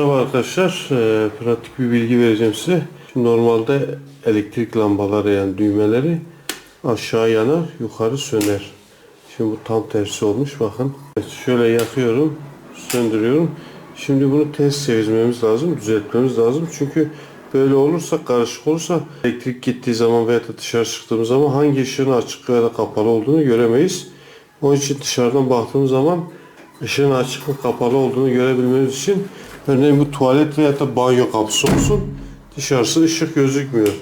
Merhaba arkadaşlar, Ee, pratik bir bilgi vereceğim size. Şimdi normalde elektrik lambaları yani düğmeleri aşağı yanar, yukarı söner. Şimdi bu tam tersi olmuş bakın. Evet, şöyle yakıyorum, söndürüyorum. Şimdi bunu ters çevirmemiz lazım, düzeltmemiz lazım. Çünkü böyle olursa, karışık olursa elektrik gittiği zaman veya da dışarı çıktığımız zaman hangi ışığın açık veya da kapalı olduğunu göremeyiz. Onun için dışarıdan baktığımız zaman ışığın açık mı kapalı olduğunu görebilmemiz için örneğin bu tuvalet veya da banyo kapısı olsun dışarısı ışık gözükmüyor.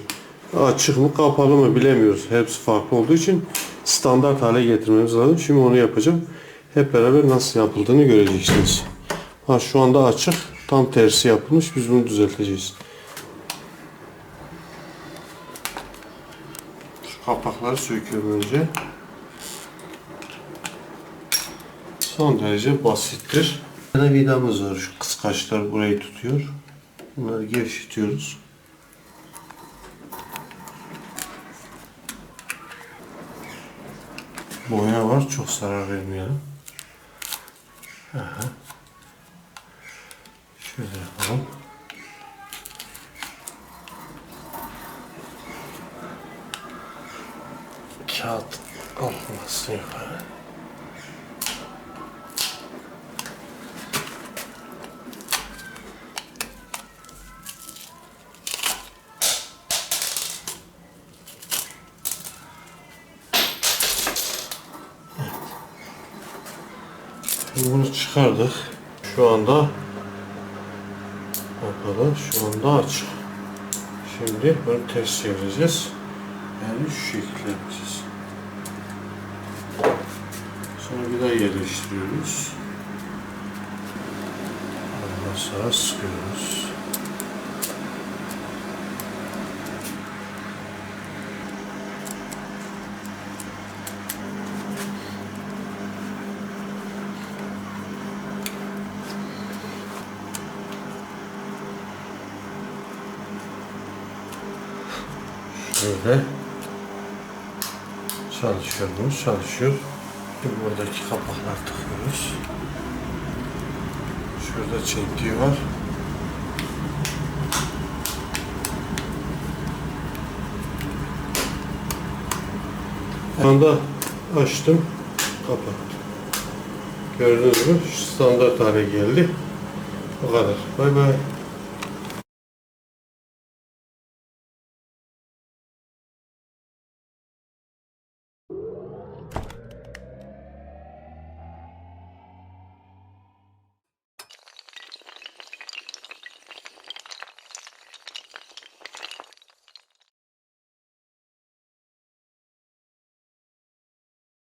Açık mı kapalı mı bilemiyoruz. Hepsi farklı olduğu için standart hale getirmemiz lazım. Şimdi onu yapacağım. Hep beraber nasıl yapıldığını göreceksiniz. Ha, şu anda açık. Tam tersi yapılmış. Biz bunu düzelteceğiz. Şu kapakları söküyorum önce. Son derece basittir. Tane vidamız var. Şu kıskaçlar burayı tutuyor. Bunları gevşetiyoruz. Boya var. Çok zarar vermeyelim. Aha. Şöyle yapalım. Kağıt kalkmasın yukarı. Şimdi bunu çıkardık. Şu anda kapalı, şu anda açık. Şimdi bunu ters çevireceğiz. Yani şu şekilde yapacağız. Sonra bir daha yerleştiriyoruz. Ondan sonra sıkıyoruz. Şöyle çalışıyor mu? Çalışıyor. Şimdi buradaki kapaklar takıyoruz. Şurada çentiği var. Şu anda açtım, kapattım. Gördüğünüz gibi standart hale geldi. Bu kadar. Bay bay.